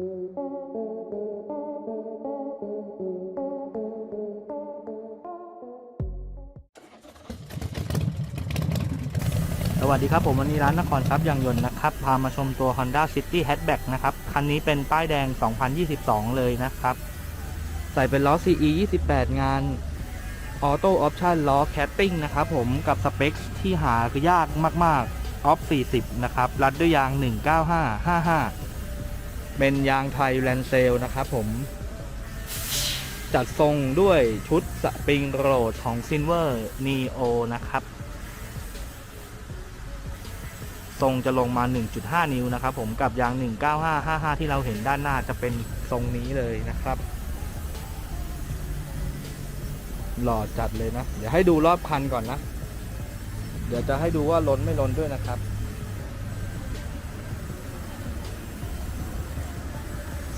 สวัสดีครับผมวันนี้ร้านนครทรัพย์ยางยนต์นะครับ พามาชมตัว Honda City Hatchback นะครับ คันนี้เป็นป้ายแดง 2022 เลยนะครับ ใส่เป็นล้อ CE 28 งาน Auto Option ล้อ Catting นะครับผมกับสเปคที่หาคือยากมากๆ Off 40 นะครับ รัดด้วยยาง 19555 เป็นยางไทยแลนเซลนะครับผม จัดทรงด้วยชุดสปริงโรดของ Silver Neo นะครับ ทรงจะลงมา 1.5 นิ้วนะครับผมกับยาง 19555 ที่เราเห็นด้านหน้าจะเป็นทรงนี้เลยนะครับ หล่อจัดเลยนะ เดี๋ยวให้ดูรอบคันก่อนนะ เดี๋ยวจะให้ดูว่าล้นไม่ล้นด้วยนะครับ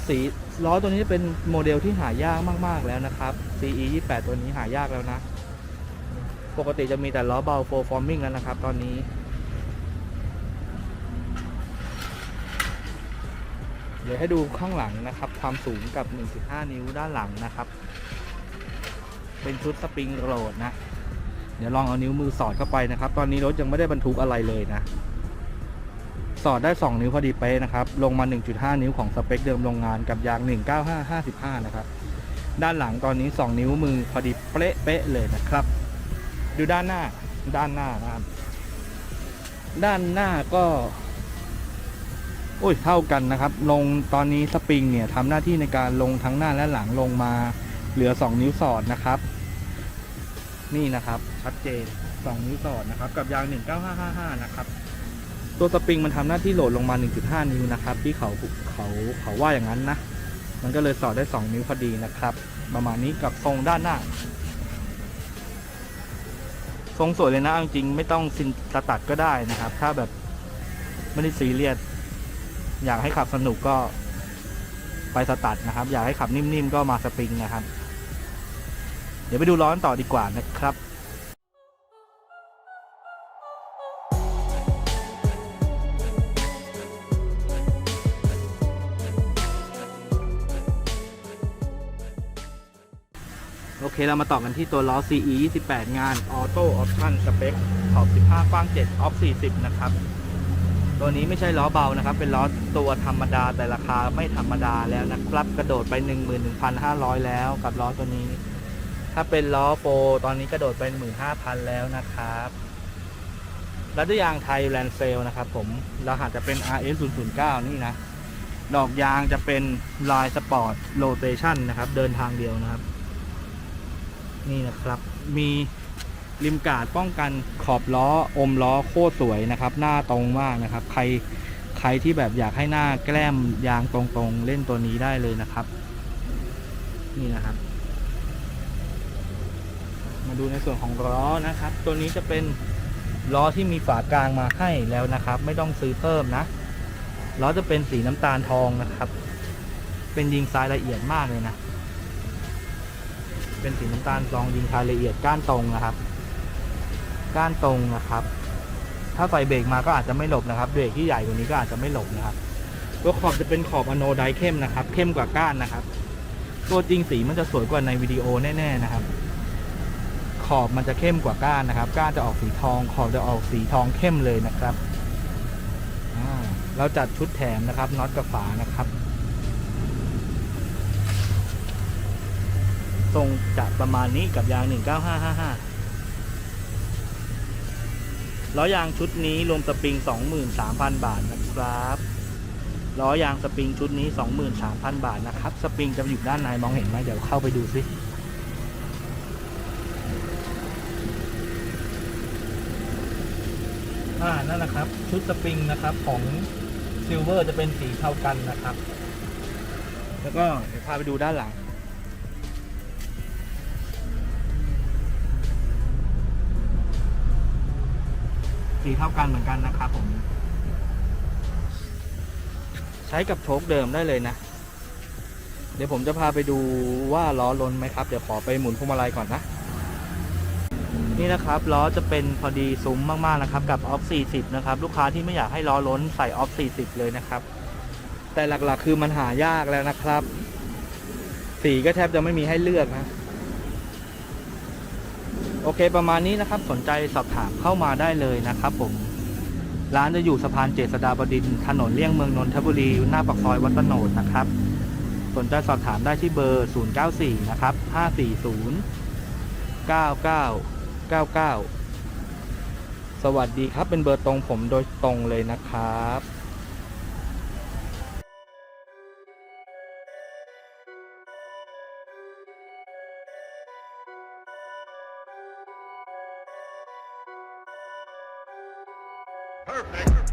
สีล้อตัวนี้เป็นโมเดลที่หายากมาก ๆ แล้วนะครับ CE 28ตัวนี้หายากแล้วนะ ปกติจะมีแต่ล้อเบา full forming แล้วนะครับ ตอนนี้ เดี๋ยวให้ดูข้างหลังนะครับ ความสูงกับ 1.5 นิ้วด้านหลังนะครับ เป็นชุดสปริงโรดนะ เดี๋ยวลองเอานิ้วมือสอดเข้าไปนะครับ ตอนนี้รถยังไม่ได้บรรทุกอะไรเลยนะ สอดได้ 2 นิ้วพอดีเป๊ะนะครับ ลงมา 1.5 นิ้วของสเปคเดิมโรงงานกับยาง 19555 นะครับ ด้านหลังตอนนี้ 2 นิ้วมือพอดีเป๊ะเป๊ะเลยนะครับ ดูด้านหน้า ด้านหน้านะครับ ด้านหน้าก็โอ้ยเท่ากันนะครับ ลงตอนนี้สปริงเนี่ยทำหน้าที่ในการลงทั้งหน้าและหลังลงมาเหลือ 2 นิ้วสอดนะครับ นี่นะครับชัดเจน 2 นิ้วสอดนะครับ กับยาง 19555 นะครับ ตัวสปริงมันทำหน้าที่โหลดลงมา 1.5 นิ้วนะครับ ที่เขาเขาเขาว่าอย่างนั้นนะ มันก็เลยสอดได้ 2 นิ้วพอดีนะครับ ประมาณนี้กับทรงด้านหน้า ทรงสวยเลยนะจริงๆไม่ต้องซินตตัดก็ได้นะครับ ถ้าแบบไม่ได้ซีเรียสอยากให้ขับสนุกก็ไปสตัดนะครับ อยากให้ขับนิ่มๆก็มาสปริงนะครับ เดี๋ยวไปดูร้อนต่อดีกว่านะครับ เคเรามาต่อกันที่ตัวล้อ CE 28 งาน Auto Option Spec ขอบ 15 กว้าง7 Off 40 นะครับ ตัวนี้ไม่ใช่ล้อเบานะครับ เป็นล้อตัวธรรมดาแต่ราคาไม่ธรรมดาแล้วนะครับ กระโดดไป 11,500 แล้วกับล้อตัวนี้ ถ้าเป็นล้อโปรตอนนี้กระโดดไป 15,000 แล้วนะครับแล้วด้วยยางไทยแลนเซลนะครับผมรหัสจะเป็น RS 009นี่นะ ดอกยางจะเป็นลายสปอร์ตโรเตชันนะครับ เดินทางเดียวนะครับ นี่นะครับมีริมกาดป้องกันขอบล้ออมล้อโคตรสวยนะครับ หน้าตรงมากนะครับ ใครใครที่แบบอยากให้หน้าแกล้มยางตรงๆ เล่นตัวนี้ได้เลยนะครับ นี่นะครับ มาดูในส่วนของล้อนะครับ ตัวนี้จะเป็นล้อที่มีฝากลางมาให้แล้วนะครับ ไม่ต้องซื้อเพิ่มนะล้อจะเป็นสีน้ำตาลทองนะครับ เป็นยิงทรายละเอียดมากเลยนะ เป็นสีน้ำตาลทองยิงทายละเอียดก้านตรงนะครับ ก้านตรงนะครับ ถ้าไฟเบรกมาก็อาจจะไม่หลบนะครับเบรกที่ใหญ่กว่านี้ก็อาจจะไม่หลบนะครับตัวขอบจะเป็นขอบอโนไดเข้มนะครับ เข้มกว่าก้านนะครับ ตัวจริงสีมันจะสวยกว่าในวิดีโอแน่ ๆนะครับ ขอบมันจะเข้มกว่าก้านนะครับ ก้านจะออกสีทอง ขอบจะออกสีทองเข้มเลยนะครับเราจัดชุดแถมนะครับน็อตกับฝานะครับ ทรงจะประมาณนี้กับยาง 19555ล้อยางชุดนี้รวมสปริง 23,000 บาทนะครับล้อยางสปริงชุดนี้ 23,000 บาทนะครับสปริงจะอยู่ด้านในมองเห็นไหมเดี๋ยวเข้าไปดูสิอ่านั่นแหละครับ ชุดสปริงนะครับของซิลเวอร์จะเป็นสีเท่ากันนะครับ แล้วก็เดี๋ยวพาไปดูด้านหลัง สีเท่ากันเหมือนกันนะครับผม ใช้กับโชคเดิมได้เลยนะ เดี๋ยวผมจะพาไปดูว่าล้อล้นไหมครับ เดี๋ยวขอไปหมุนพวงมาลัยก่อนนะ นี่นะครับล้อจะเป็นพอดีซุ้มมากๆนะครับ กับออฟ40 นะครับ ลูกค้าที่ไม่อยากให้ล้อล้นใส่ออฟ40 เลยนะครับ แต่หลักๆคือมันหายากแล้วนะครับ สีก็แทบจะไม่มีให้เลือกนะ อเคประมาณนี้นะครับสนใจสอบถามเข้ามาได้เลยนะครับผมร้านจะอยู่สะพานเจษฎาบดินถนนเลี่ยงเมืองนนทบุรี หน้าปากซอยวัดตโนดนะครับ สนใจสอบถามได้ที่เบอร์ 094 นะครับ 540 9999 สวัสดีครับเป็นเบอร์ตรงผมโดยตรงเลยนะครับ Perfect.